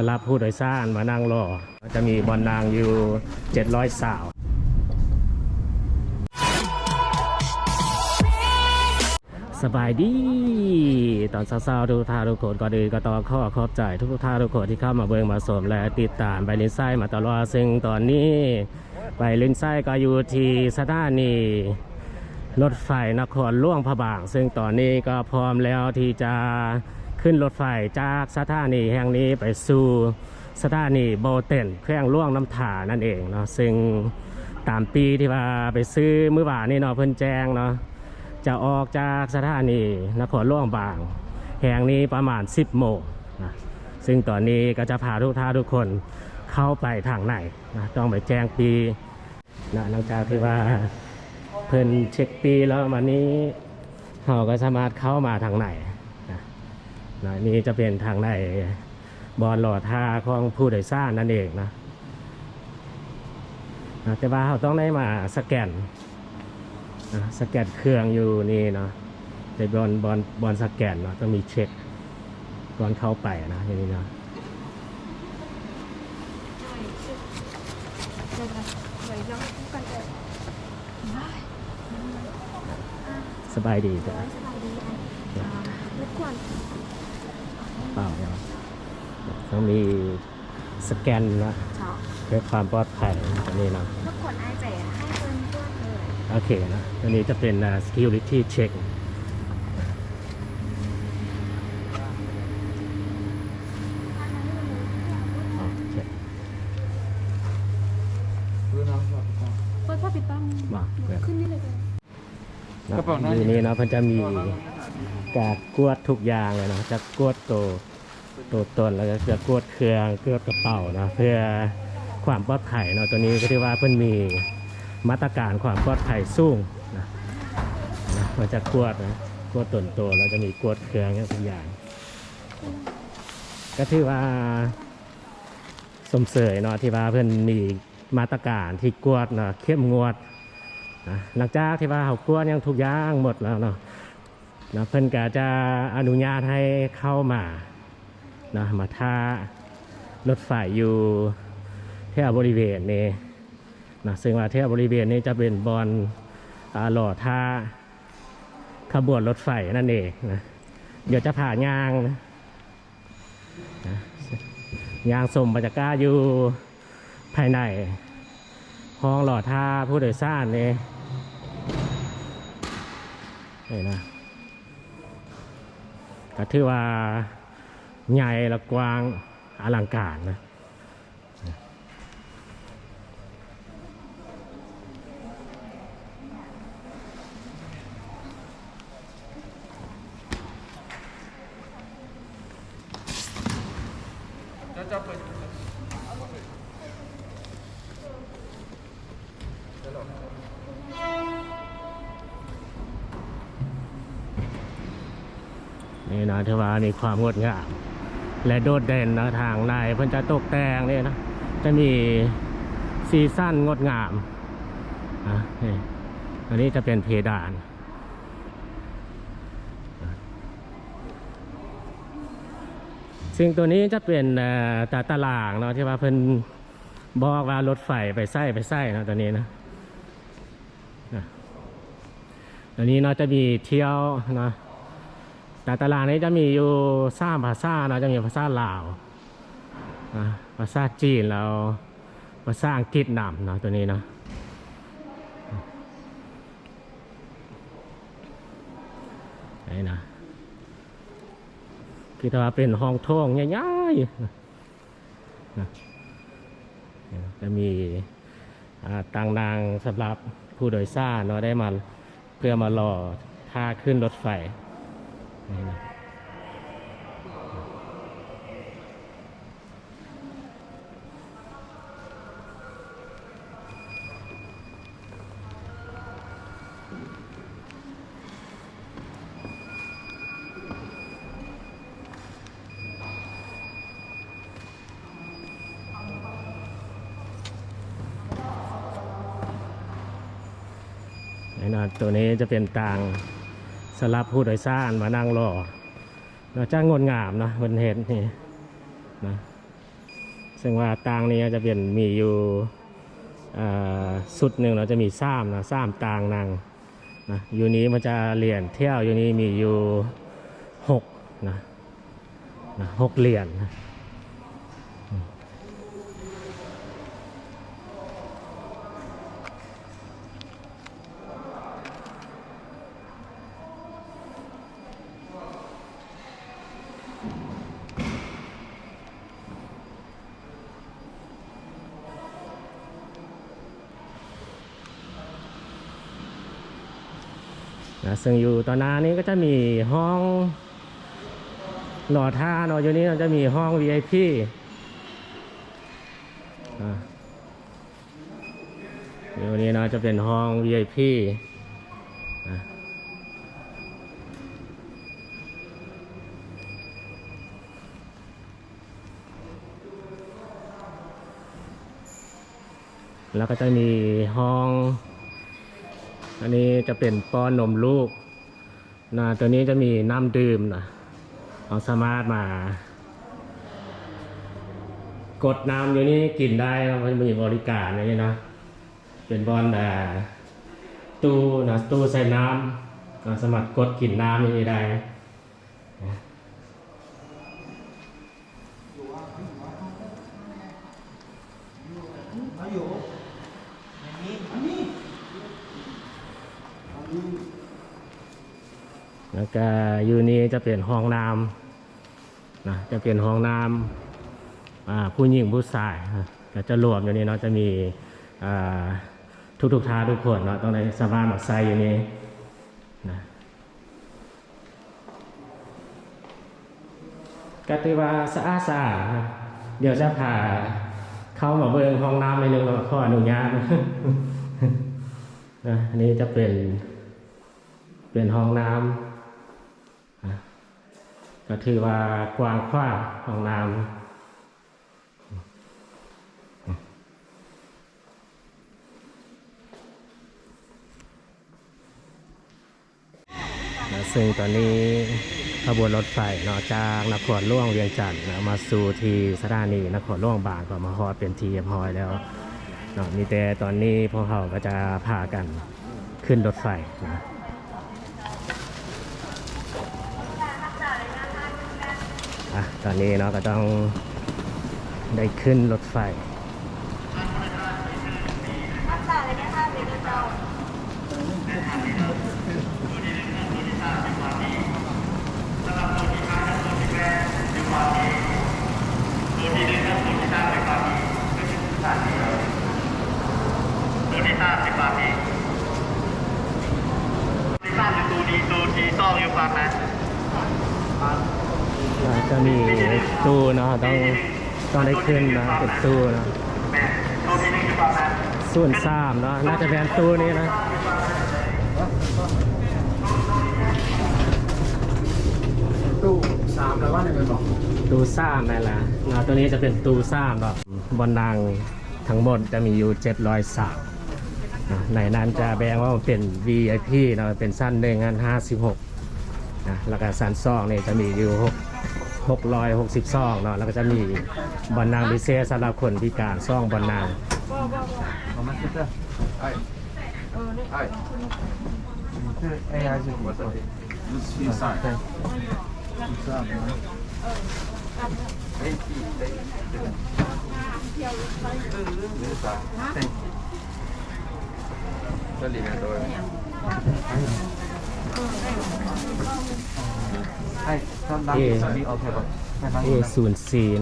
สำหรับผู้โดยสารมานั่งรอ จะมีบอลนางอยู่ 700 สาว สบายดี ตอนเช้าๆทุกท่านทุกคนก็ดีก็ต้องขอขอบใจทุกท่านทุกคนที่เข้ามาเบิ่งมาสมและติดตามไปลินไส้มาตลอดซึ่งตอนนี้ไปลินไส้ก็อยู่ที่สถานีรถไฟนครล่วงพระบาง ซึ่งตอนนี้ก็พร้อมแล้วที่จะ ขึ้นรถไฟจากสถานีแห่งนี้ไปสู่สถานีโบเต็นแขวงล่วงน้ำถานั่นเองเนาะซึ่งตามปีที่ว่าไปซื้อมื้อวานนี่เนาะเพิ่นแจ้งเนาะจะออกจากสถานีนครหลวงบาง แห่งนี้ประมาณ 10 โมงนะซึ่งตอนนี้ก็จะพาทุกท่านทุกคนเข้าไปทางไหนนะต้องไปแจ้งปีนะหลังจากที่ว่าเพิ่นเช็คปีแล้ววันนี้เราก็สามารถเข้ามาทางไหน นะนี่จะเป็นทางไหนบอลหล่อท่าของผู้โดยสารนั่นเองนะนะแต่ว่าเราต้องได้มาสแกนนะสแกนเครื่องอยู่นี่เนาะในบอลบอลบอลสแกนเนาะต้องมีเช็คก่อนเข้าไปนะอย่างนี้เนาะสบายดีจ้ะสบายดีอะรบกวน เปล่าเนาะต้องมีสแกนนะเช้าเพื่อความปลอดภัยอันนี้เนาะรบกวนไอ้เจ๋ให้เพื่อนเพื่อนเลยโอเคนะอันนี้จะเป็น uh, security check อ๋อเช็คเปิดผ้าปิดบังมาเพื่อนขึ้นนี่เลยเลยนะกระเป๋าหน้าอยู่นี่เนาะเพิ่นจะมี การกวดทุกอย่างเลยเนาะจะกวดตัวตัวตนแล้วก็จะกวดเครื่องกวดกระเป๋าเนาะเพื่อความปลอดภัยเนาะตัวนี้ก็ที่ว่าเพิ่นมีมาตรการความปลอดภัยสูงนะนะมันจะกวดนะกวดตนตัวแล้วจะมีกวดเครื่องทุกอย่าง ก็ถือว่าสมเสยเนาะที่ว่าเพิ่อนมีมาตรการที่กวดเนาะเข้มงวดนะหลังจากที่ว่าเขากลัวยังทุกอย่างหมดแล้วเนาะ นะเพิ่นก็จะอนุญาตให้เข้ามานะมาท่ารถไฟอยู่แถวบริเวณนี้นะซึ่งว่าแถวบริเวณนี้จะเป็นบอลหล่อท่าขบวนรถไฟนั่นเองนะเดี๋ยวจะผ่านยางนะนะยางสมบรรยากาศอยู่ภายในห้องหล่อท่าผู้โดยสารนี่นี่นะ ก็ถือว่าใหญ่และกว้างอลังการนะจะจะเนี่นะถือว่ามีความงดงามและโดดเด่นนะทางในเพิ่นจะตกแต่งนี่นะจะมีซีซั่นงดงามอะนี่อันนี้จะเป็นเพดานซึ่งตัวนี้จะเป็นเอ่ตาตารางเนาะที่ว่าเพิ่นบอกว่ารถไฟไปไส้ไปไส้เนาะตัวนี้นะอะตัวนี้เนาะจะมีเที่ยวนะ แต่ตารางนี้จะมีอยู่สามภาษาเนาะจะมีภาษาลาวอะภาษาจีนแล้วภาษาอังกฤษนำเนาะตัวนี้เนาะไหนนะคือถ้าเป็นห้องโท่งใหญ่ๆจะมีต่างนางสำหรับผู้โดยสารเนาะได้มาเพื่อมารอท่าขึ้นรถไฟ นี่นะนี่นะตัวนี้จะเป็นต่าง สลับผู้โดยสารมานั่งรอเนาะจ้างงดงามเนาะบนเห็นนี่นะซึ่งว่าตางนี้จะเป็นมีอยู่อ่าสุดหนึ่งเราจะมีซ้ำนะซ้ำตางนางนะอยู่นี้มันจะเหรียญเที่ยวอยู่นี้มีอยู่หกนะนะหกเหรียญนะ ซึ่งอยู่ตอนน้านี้ก็จะมีห้องหล่อท่าเนาะอยู่นี้เราจะมีห้อง VIP อะอยู่นี้เนาะจะเป็นห้อง VIP แล้วก็จะมีห้อง อันนี้จะเป็นป้อนนมลูกนะตัวนี้จะมีน้ำดื่มนะเราสามารถมา กดน้ำอยู่นี่กินได้นะมันมีบริการอย่างนี้นะ เป็นบอลแต่ตู้นะตู้ใส่น้ำสามารถกดกินน้ำอย่างนี้ได้ แล้วก็อยู่นี่จะเป็นห้องน้ำนะจะเป็นห้องน้ำอ่าผู้หญิงผู้ชายก็จะรวมอยู่นี่เนาะจะมีอ่าทุกท่าทุกคนเนาะต้องได้สามารถมาใส่อยู่นี่นะก็ถือว่าสะอาดสะอาดเดี๋ยวจะพาเข้ามาเบิ่งห้องน้ำในหนึ่งเราขออนุญาตนะนนี้จะเป็นเป็นห้องน้ำ ก็ถือว่ากว้างขวางห้องน้ำนะซึ่งตอนนี้ขบวนรถไฟเนาะจากนครหลวงเวียงจันทร์นะมาสู่ที่สถานีนครหลวงบางก็มาฮอดเป็นทีเรียบร้อยแล้วเนาะมีแต่ตอนนี้พวกเขาก็จะพากันขึ้นรถไฟนะ อะตอนนี้เนาะก็ต้องได้ขึ้นรถไฟตัวที่สามสิบบาทพี่ที่สามสิบตูดีตูทีซองอยู่ฝั่งนั้น จะมีตู้เนาะต้องต้องได้ขึ้นนะเป็นตู้เนาะแม่ตัวที่หนึ่งอยู่ฝั่งนั้นส่วนสามเนาะน่าจะเป็นตู้นี้นะตู้สามแล้วว่าในเป็นบอกตู้สามนั่นแหละเนาะตัวนี้จะเป็นตู้สามเนาะบนนางทั้งหมดจะมีอยู่เจ็ดร้อยสามในนั้นจะแบ่งว่ามันเป็น VIP เนาะเป็นสั้นหนึ่งอันห้าสิบหกนะแล้วก็สั้นสองเนี่ยจะมีอยู่หก หกร้อยหกสิบสองเนาะแล้วก็จะมีบนนางพิเศษสำหรับคนพิการซ่องบนนางเเช่อนนั้นตอนนี้โอเคป่ะใช่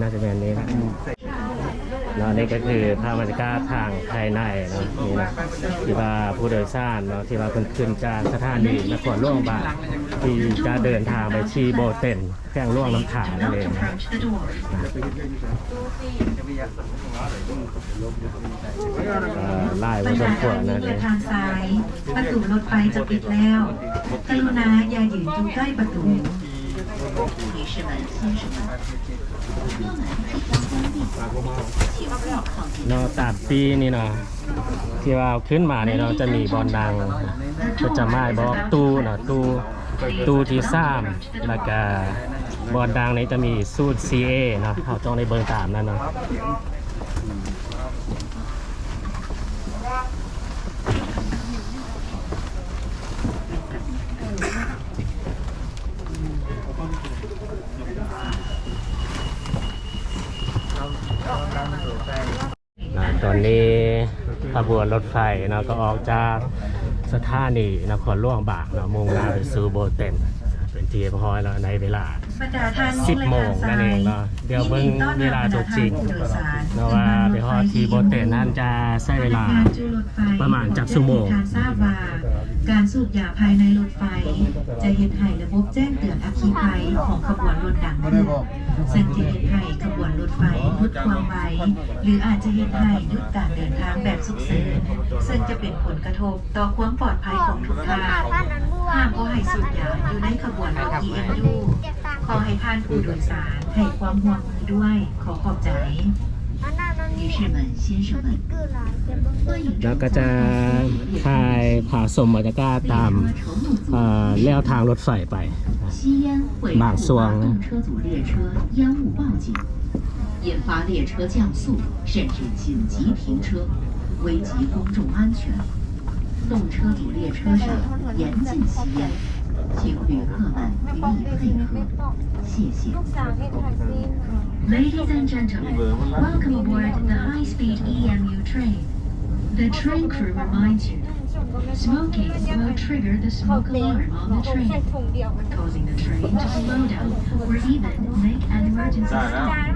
น่าจะเป็นนนี้นะ เนาะนี่ก็คือภาพบรรยากาศทางภายในเนาะนี่นะที่ว่าผู้โดยสารเนาะที่ว่าเพิ่นขึ้นจากสถานีนครหลวงบางที่จะเดินทางไปที่โบเต็นแข้งล่วงน้ำถานั่นเองนะเอ่อไล่บไว้รรสดามควรทางนะนี้เนี่ยทางซ้าย ประตูรถไฟจะปิดแล้วกรุณาอย่ายืนอยู่ใกล้ประตู เนาะตาดปีนี่เนาะที่ว่าเอาขึ้นมาเนี่ยเราจะมีบอลดังก็จะไม่บอกตู้เนาะตู้ตู้ที่สามแล้วก็บอลดังนี้จะมีสูตร CA นะเขาต้องในเบอร์สามนั่นเนาะนะ ตอนนี้ขบวนรถไฟเนาะก็ออกจากสถานีนครหลวงบากเนาะมุ่งหน้าไปสู่โบเต็นเป็นที่เรียบร้อยแล้วในเวลาบรรดาท่านสิบโมงนั่นเองเนาะเดี๋ยวเบิ่งเวลาตัวจริงเนาะว่าไปฮอดที่โบเตนนั่นจะใช้เวลาประมาณจักชั่วโมง การสูบยาภายในรถไฟ จะเฮ็ดให้ระบบแจ้งเตือนอัคคีภัยของขบวนรถดังขึ้นซึ่งจะเฮ็ดให้ขบวนรถไฟหยุดความไวหรืออาจจะเฮ็ดให้ยุดการเดินทางแบบสุกเสริญซึ่งจะเป็นผลกระทบต่อความปลอดภัยของทุกท่านห้ามบ่ให้สูบยาอยู่ในขบวนรถ EMU ขอให้ท่านผู้โดยสารให้ความห่วงมือด้วยขอขอบใจ 女士们、先生们，欢迎 แล้วก็จะคลายผ่าสมบรรยากาศตามเอ่อแล้วทางรถไฟไป 吸烟会马触双发动车组列车烟雾报警，引发列车降速甚至紧急停车，危及公众安全。动车组列车上严禁吸烟， 请旅客们予以配合，谢谢。 Ladies and gentlemen, welcome aboard the high-speed EMU train. The train crew reminds you, smoking will trigger the smoke alarm on the train, causing the train to slow down. or even make an emergency stop,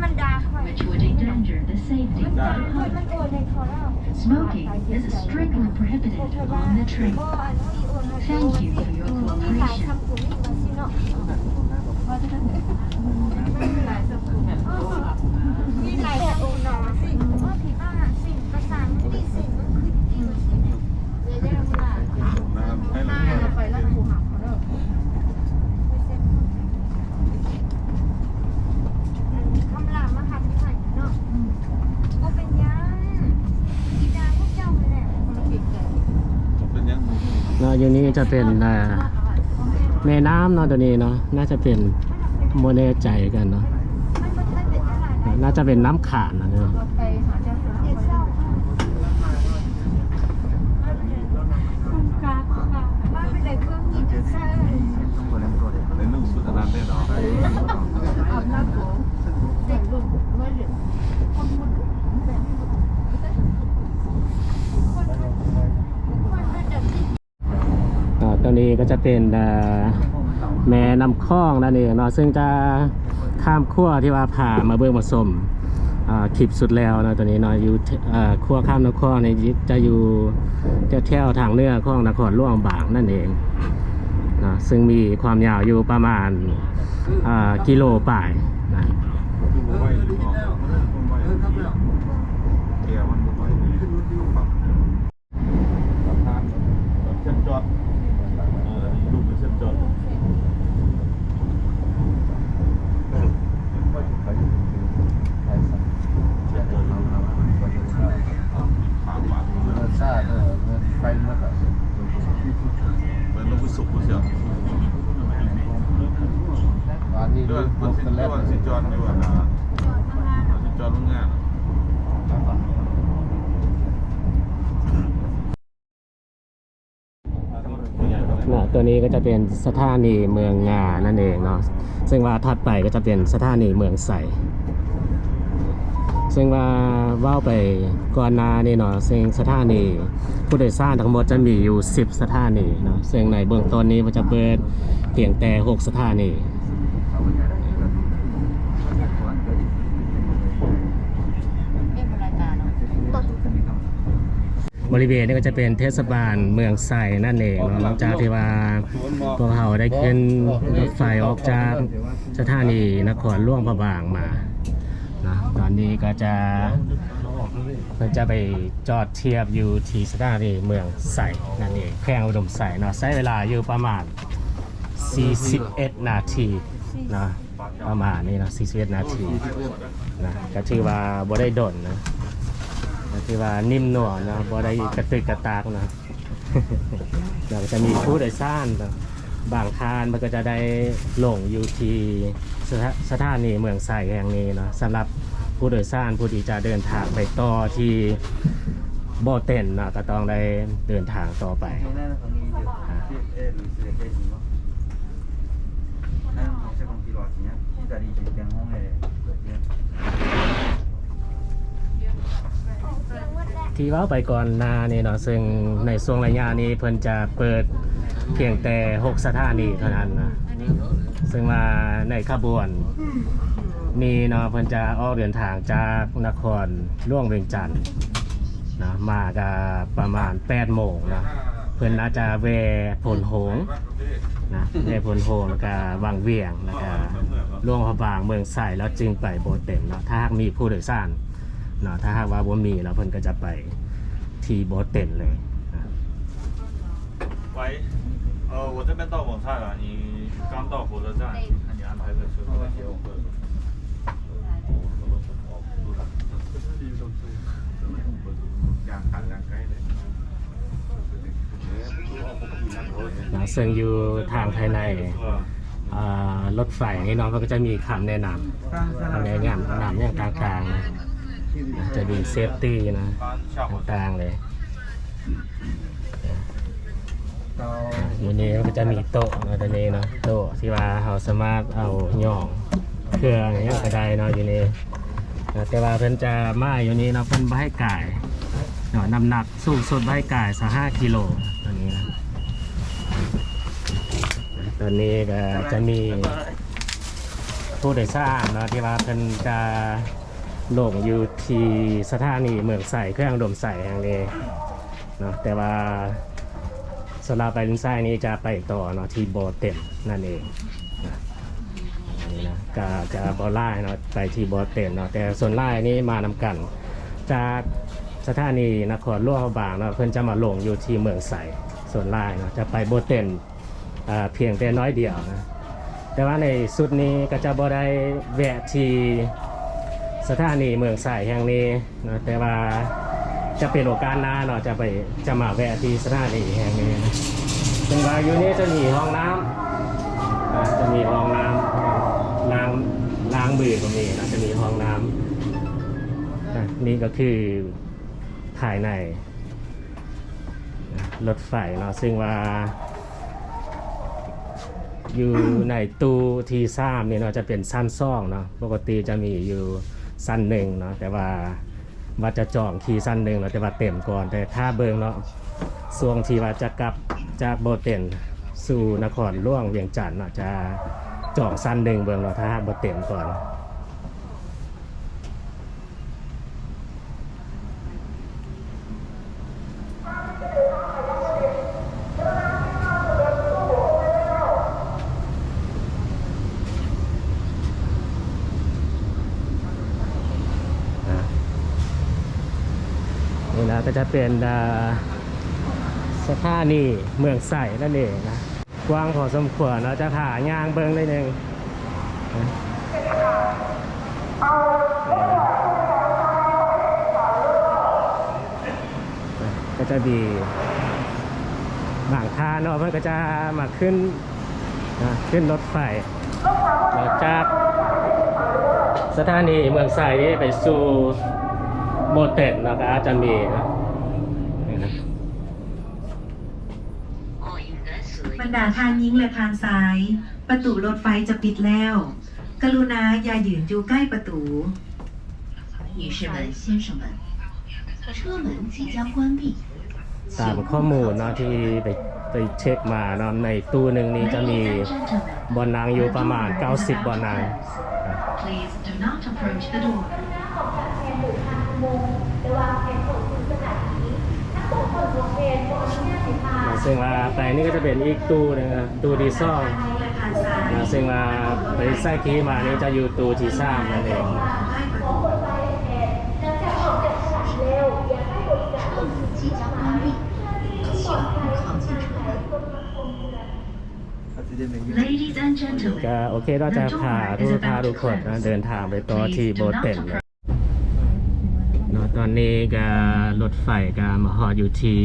which would endanger the safety of the public. Smoking is strictly prohibited on the train. Thank you for your cooperation. อยู่นี้จะเป็นแม่น้ำเนาะตัวนี้เนาะน่าจะเป็นโมเนใจกันเนาะน่าจะเป็นน้ำขาดนะเนี่ย ก็จะเป็นเอ่อแม่น้ำคลองนั่นเองเนาะซึ่งจะข้ามขั้วที่ว่าผ่ามาเบิ่งมาสมอ่าคลิปสุดแล้วเนาะตัวนี้เนาะอยู่ที่เอ่อขั้วข้ามนครในยจะอยู่แถวๆทางเรือของนครหลวงบางนั่นเองเนาะซึ่งมีความยาวอยู่ประมาณอ่ากิโลป่ายนะคือไหวหรือเปล่าไหวเกียร์มันไหวครับสะพานเส้นจอดเออลูกเป็นเส้นจอดถามว่า ชาติเออไปหมดอะ เหมือนลูกไปสุกเสีย วันนี้ เรื่ ดู อง พ มั วน ก สิ กันแล้ เรื่ ว องสิจอนอยู่อะนะสิจอนโรงงาน เนาะ ตัวนี้ก็จะเป็นสถานีเมืองงานั่นเองเนาะซึ่งว่าถัดไปก็จะเป็นสถานีเมืองใสซึ่งว่าว่าไปก่อนหน้านี่เนาะซึ่งสถานีผู้โดยสารทั้งหมดจะมีอยู่ 10 สถานีเนาะซึ่งในเบื้องต้นนี้มันจะเปิดเพียงแต่ 6 สถานี บริเวณนี้ก็จะเป็นเทศบาลเมืองไซนั่นเองเนาะหลังจากที่ว่าพวกเขาได้ขึ้นรถไฟออกจากสถานีนครหลวงพระบางมานะตอนนี้ก็จะเพื่อจะไปจอดเทียบอยู่ที่สถานีเมืองไซนั่นเองแข่งอุดมไซเนาะใช้เวลาอยู่ประมาณ 41 นาทีนะประมาณนี้เนาะ41 นาทีนะก็ถือว่าบ่ได้ดนนะ ที่ว่านิ่มหน่วเนะบอได้กระตึกกระตากนะเราจะมีผู้โดยสารเนะบางคานมันก็จะได้หลงอยู่ที่สถสถานีเมืองใส่แห่งนี้เนาะสำหรับผู้โดยสารผู้ที่จะเดินทางไปต่อที่บ่อเต็นนะก็ต้องได้เดินทางต่อไปอ ที่เว่าไปก่อนหนานี่เนาะซึ่งในช่วงระยะนี้เพิ่นจะเปิดเพียงแต่ 6 สถานีเท่านั้นนะซึ่งว่าในขบวนนี้เนาะเพิ่นจะออกเดินทางจากนครล่วงเวียงจันทน์นะมาก็ประมาณ8โมงนะเพิ่นอาจจะแวะพลโหงนะแวะพลโหงแล้วก็วังเวียงแล้วก็ล่วงพระบางเมืองไสแล้วจึงไปโบสถ์เต็มเนาะถ้าหากมีผู้โดยสาร เนาะถ้าหากว่าบ่มีแล้วเพิ่นก็จะไปที่โบสถ์เต็นเลยนะ 喂，呃，我这边到广菜了，你刚到火车站，看你安排个车过来接我。นะซึ่งอยู่ทางภายในอ่ารถไฟนี่เนาะมันก็จะมีคำแนะนำคำแนะนำแนะนำอย่างต่างๆนะนะ จะมีเซฟตี้นะต่างๆเลยวันนี้ก็จะมีโต๊ะนะตอนนี้เนาะโต๊ะที่ว่าเราสามารถเอาหย่องเครื่องอย่างนี้กระได้เนาะอยู่นี่แต่ว่าเพิ่นจะมาอยู่นี้เนาะเพิ่นใบไก่ยเนาะน้ำหนักสูงสุดใบไก่สักห้ากิโลตอนนี้นะตอนนี้ก็จะมีผู้โดยสารเนาะที่ว่าเพิ่นจะ ลงอยู่ที่สถานีเมืองใส่เครื่องดมใส่แห่งนี้เนาะแต่ว่าสำหรับไปลินไส้นี้จะไปต่อเนาะที่โบเต็มนั่นเองนะอันนี้นะก็จะบอไล่เนาะไปที่โบเต็มเนาะแต่ส่วนไล่นี้มานำกัน จากสถานีนครหลวงบางเนาะเพิ่นจะมาลงอยู่ที่เมืองใสส่วนไล่เนาะจะไปโบเต็มอ่าเพียงแต่น้อยเดียวนะแต่ว่าในสุดนี้ก็จะบ่ได้แวะที่ สถานีเมืองใสแห่งนี้เนาะแต่ว่าจะเป็นโอกาสหน้าเนาะจะไปจะมาแวะที่สถานีแห่งนี้นะซึ่งว่าอยู่นี้จะมีห้องน้ำอ่าจะมีห้องน้ำล้างล้างมือตรงนี้นะจะมีห้องน้ำนะนี่ก็คือภายในรถไฟเนาะซึ่งว่า อยู่ในตู้ที่สามนี่เนาะจะเป็นสั้นซ่องเนาะปกติจะมีอยู่ สั้นหนึ่งเนาะแต่ว่าว่าจะจองขี่สั้นหนึ่งเนาะแต่ว่าเต็มก่อนแต่ถ้าเบิงเนาะส่วงที่ว่าจะกลับจากโบเต็นสู่นครล่วงเวียงจันทร์เนาะจะจองสั้นหนึ่งเบิงเนาะถ้าโบเต็มก่อน ก็จะเป็นสถานีเมืองใส่นั่นเองนะกว้างพอสมควรเราจะถ่ายางเบิงได้หนึ่งก็จะดีบางท่าเนาะมันก็จะมาขึ้นนะขึ้นรถไฟจากสถานีเมืองไซนี่ไปสู่โบเต็นแล้วก็อาจจะมีนะนี่นะ บรรดาทานยิงและทานซ้าย ประตูรถไฟจะปิดแล้ว กรุณาอย่ายืนอยู่ใกล้ประตู 女士们、先生们，车门即将关闭， ตามข้อมูลเนาะที่ไปไปเช็คมาเนาะในตู้หนึ่งนี้จะมี Ladies and gentlemen, บอลนางอยู่ประมาณ 90บอลนาง please do not approach the door. ซึ่งว่าแต่นี่ก็จะเป็นอีกตู้นะครับตู้ดีซ่อซึ่งว่าไปใส่คีมานี่จะอยู่ตู้ที่สามนั่นเองก็โอเคเราจะพาทุกพาทุกคนเดินทางไปต่อที่โบเต็นนะตอนนี้ก็รถไฟก็มาหออยู่ที่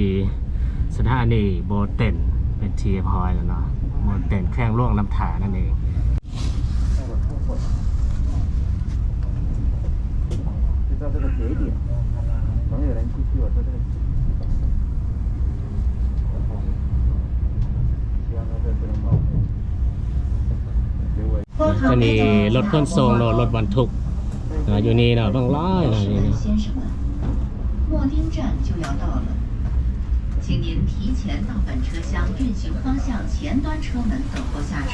สถานีโบเตนเป็นทีพอยแล้วเนาะโบเตนแข้งล่วงน้ำถานั่นเองจะนี่รถขนส่งเนาะรถบรรทุกอยู่นี่เนาะบางร้อยนะนี่เนาะ 请您提前到本车厢运行方向前端车门等候下车。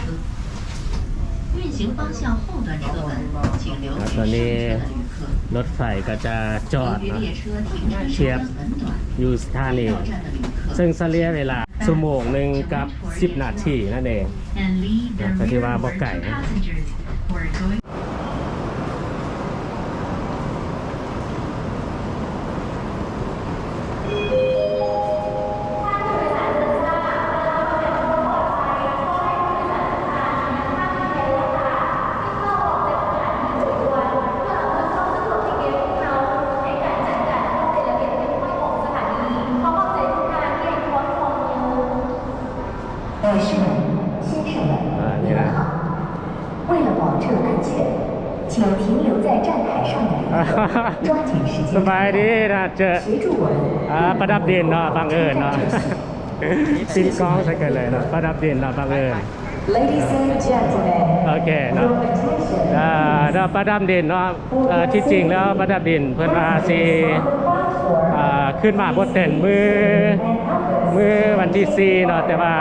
运行方向后端车门，请留给上车的旅客。 รถไฟก็จะจอด 由于 เนาะ 列车停车时间很短， อยู่สถานี 到站的旅客 ซึ่งเฉลี่ยเวลาชั่วโมงหนึ่งกับ 10 นาทีนั่นเอง and leave the Nah, tadi rear mah for bokai, two eh. passengers who are going สบายดีนะเจอประดับดินเนาะบังเอิญเนาะปิดกล้องใส่กันเลยเนาะประดับดินเนาะบังเอิญโอเคเนาะเราประดับดินเนาะที่จริงแล้วประดับดินเพื่อนมาซีขึ้นมาบนเต็นมือมือวันที่4เนาะแต่ว่า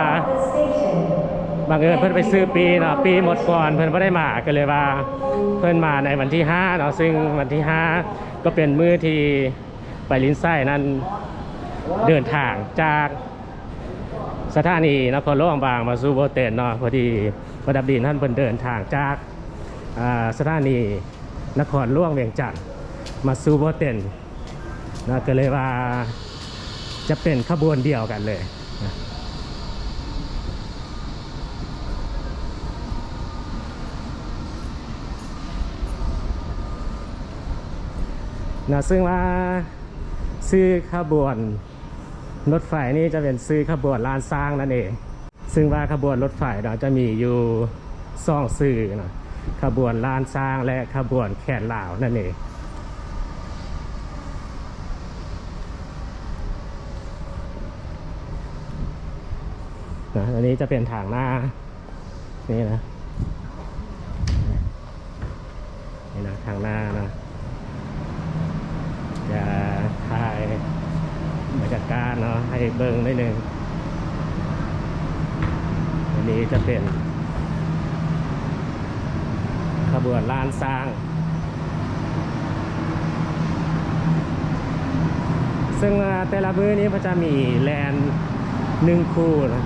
บางเอิญเพิ่อนไปซื้อปีเนาะปีหมดก่อนเพิ่อนไม่ได้มาก็เลยว่าเพิ่อนมาในวันที่5เนาะซึ่งวันที่ 5 ก็เป็นมื้อที่ไปลินไส้นั้นเดินทางจากสถานีนครหลวงบางมาสู่โบเตนเนาะพอดีประดับดินท่านเพิ่นเดินทางจากสถานีนครหลวงเวียงจันทน์มาสู่โบเตนนะก็เลยว่าจะเป็นขบวนเดียวกันเลย นะซึ่งว่าซื้อขบวนรถไฟนี่จะเป็นซื้อขบวนลานสร้างนั่นเอง ซึ่งว่าขบวนรถไฟเราจะมีอยู่สองสื่อนะขบวนลานสร้างและขบวนแขนลาวนั่นเองนะอันนี้จะเป็นทางหน้า นี่นะ นี่นะทางหน้านะถ่ายบรรยากาศ เนาะให้เบิ่งได้หนึ่งอันนี้จะเป็นขบวนลานสร้าง ซึ่งแต่ละมื้อนี้มันจะมีแลนหนึ่งคู่นะ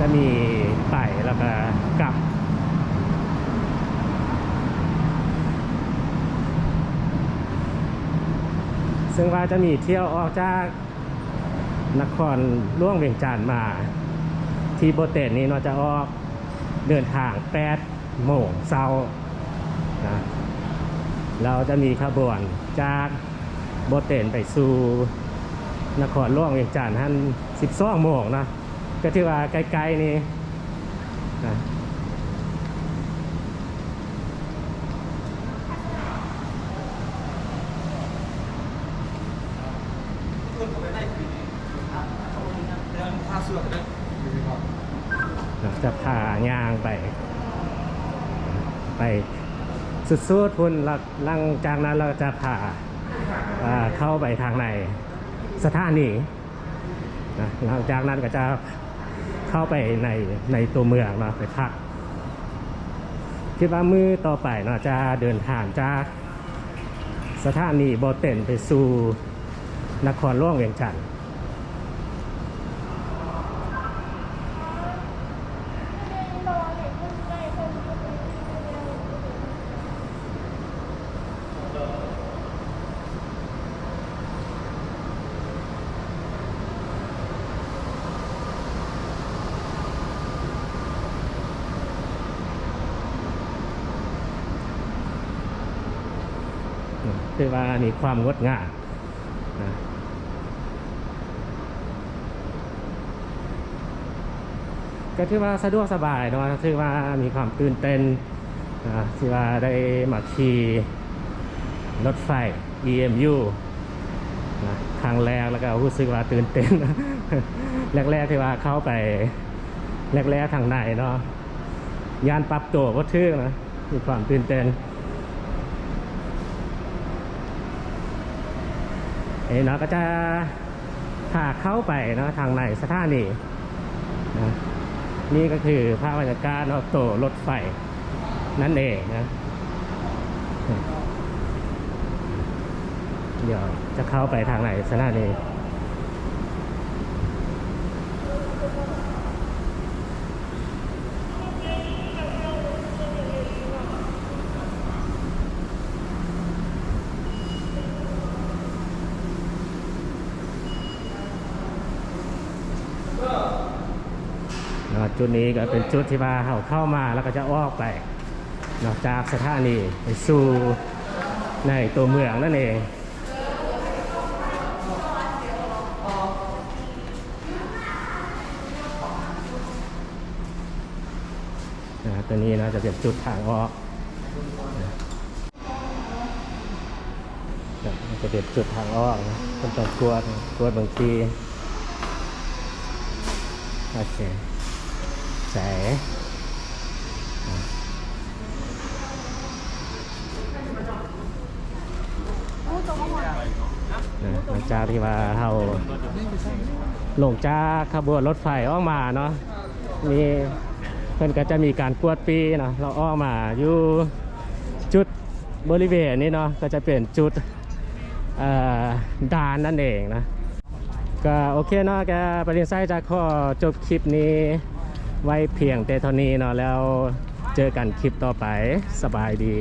จะมีไปแล้วก็กลับซึ่งว่าจะมีเที่ยวออกจาก นครล่วงเวียงจันทร์มา ที่โบเตนนี้เราจะออกเดินทาง 8 โมงเช้านะเราจะมีขบวนจากโบเตนไปสู่นครล่วงเวียงจันทร์ท่าน12 โมงนะก็ที่ว่าไกลๆนี่นะ เราจะพายางไป ไปสุดๆพุ่นหลังจากนั้นเราจะพาอ่าเข้าไปทางในสถานีนะหลังจากนั้นก็จะเข้าไปในในตัวเมืองเนาะไปพัก คิดว่ามือต่อไปเนาะจะเดินทางจากสถานีโบเต็นไปสู่นครหลวงเวียงจันทน์ คือว่ามีความงดงามนะก็ถือว่าสะดวกสบายเนาะถือว่ามีความตื่นเต้นนะที่ว่าได้มาขี่รถไฟ EMU นะครั้งแรกแล้วก็รู้สึกว่าตื่นเต้น แรกๆที่ว่าเข้าไป แรกๆทางในเนาะยานปรับตัวก็ทึ่งนะมีความตื่นเต้น เอ้เนาะก็จะถากเข้าไปเนาะทางในสถานีนะนี่ก็คือภาพบรรยากาศเนาะตัวรถไฟนั่นเองนะเดี๋ยวจะเข้าไปทางไหนสถานี จุดนี้ก็เป็นจุดที่ว่าเขาเข้ามาแล้วก็จะออกไปนอกจากสถานีไปสู่ในตัวเมืองนั่นเองนะตัวนี้นะจะเป็นจุดทางออกจะเป็นจุดทางออกนะต้องกวดกวดบางทีโอเค แสนะนะหลังจากที่ว่าเราลงจากขบวนรถไฟออกมาเนาะ มีเพื่อนก็จะมีการกวดปีเนาะ เราออกมาอยู่จุดบริเวณนี้เนาะ ก็จะเป็นจุดเอ่อด่านนั่นเองนะ ก็โอเคเนาะแกปริญไซจะขอจบคลิปนี้ ไว้เพียงแต่เท่านี้เนาะแล้วเจอกันคลิปต่อไปสบายดี